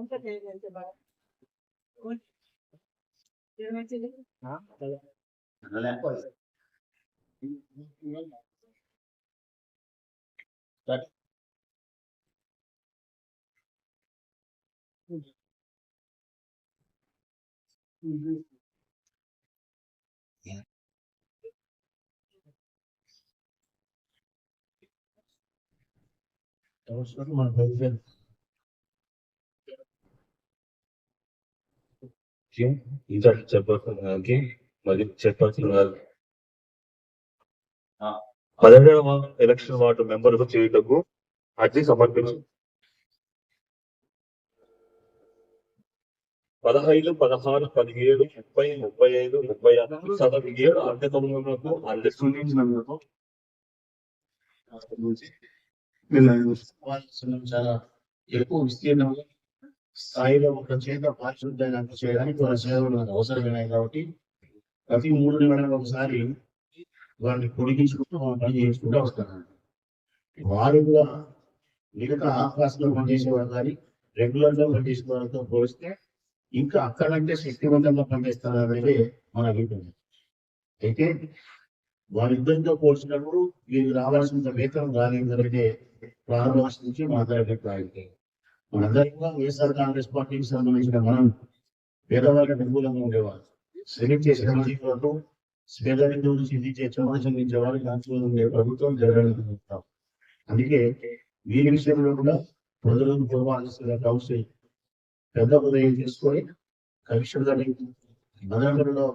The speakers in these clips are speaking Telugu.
কোনটা খেয়ে ফেলতে পারে কোন Yeah. That was not my boyfriend. ఇంకా చెప్పాల్సిన దానికి మరి చెప్పాల్సిన వారు పదిహేడవ ఎలక్షన్ వార్డు మెంబర్కు చేయుటకు అర్జీ సమర్పించు పదహైదు పదహారు పదిహేడు ముప్పై ముప్పై ఐదు ముప్పై ఆరు ఏడు అద్దె తొమ్మిదిలకు అందిస్తున్నందుకు సమావేశం చాలా ఎక్కువ విస్తీర్ణంగా స్థాయిలో ఒక చేత పారిశుద్ధ్యాన్ని చేయడానికి వాళ్ళ సేవలు నాకు అవసరమైనాయి కాబట్టి ప్రతి మూడు నెలలకు ఒకసారి వారిని పొడిగించుకుంటూ మనం పని చేసుకుంటూ వస్తున్నాను వారు కూడా మిగతా ఆకాశంలో పనిచేసే వారు కానీ రెగ్యులర్గా పనిచేసే వారితో పోలిస్తే ఇంకా అక్కడంటే శక్తివంతంగా పనిచేస్తారనేది మన అభిప్రాయం. అయితే వారిద్దరితో పోల్చినప్పుడు వీరికి రావాల్సినంత వేతనం రాలేదంటే ప్రారంభ నుంచి మా అభిప్రాయం. మనందరం కూడా వైఎస్ఆర్ కాంగ్రెస్ పార్టీకి సంబంధించిన మనం పేదవాళ్ళకి అనుకూలంగా ఉండేవారు సెలెక్ట్ చేసిన వరకు పేద హిందువులు సిద్ధించే చోట చెందించే అనుకూలంగా ఉండే ప్రభుత్వం జరగాలని కోరుతాం. అందుకే వీరి విషయంలో కూడా ప్రజలను పూర్వాల్సిన కౌన్సిల్ పెద్ద ఉదయం తీసుకొని కమిషన్ భద్రంలో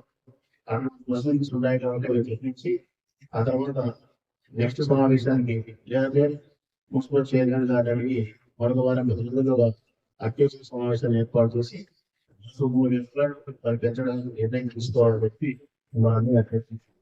ముస్లింస్ ఉన్నాయి కాబట్టి చర్చించి ఆ తర్వాత నెక్స్ట్ సమావేశానికి లేదంటే మున్సిపల్ చైర్మన్ గారికి మరొక వారం రోజులుగా అత్యవసర సమావేశాన్ని ఏర్పాటు చేసి సో మూడు గంటల పెంచడానికి నిర్ణయం తీసుకోవాలని చెప్పి మనల్ని అభ్యర్థించారు.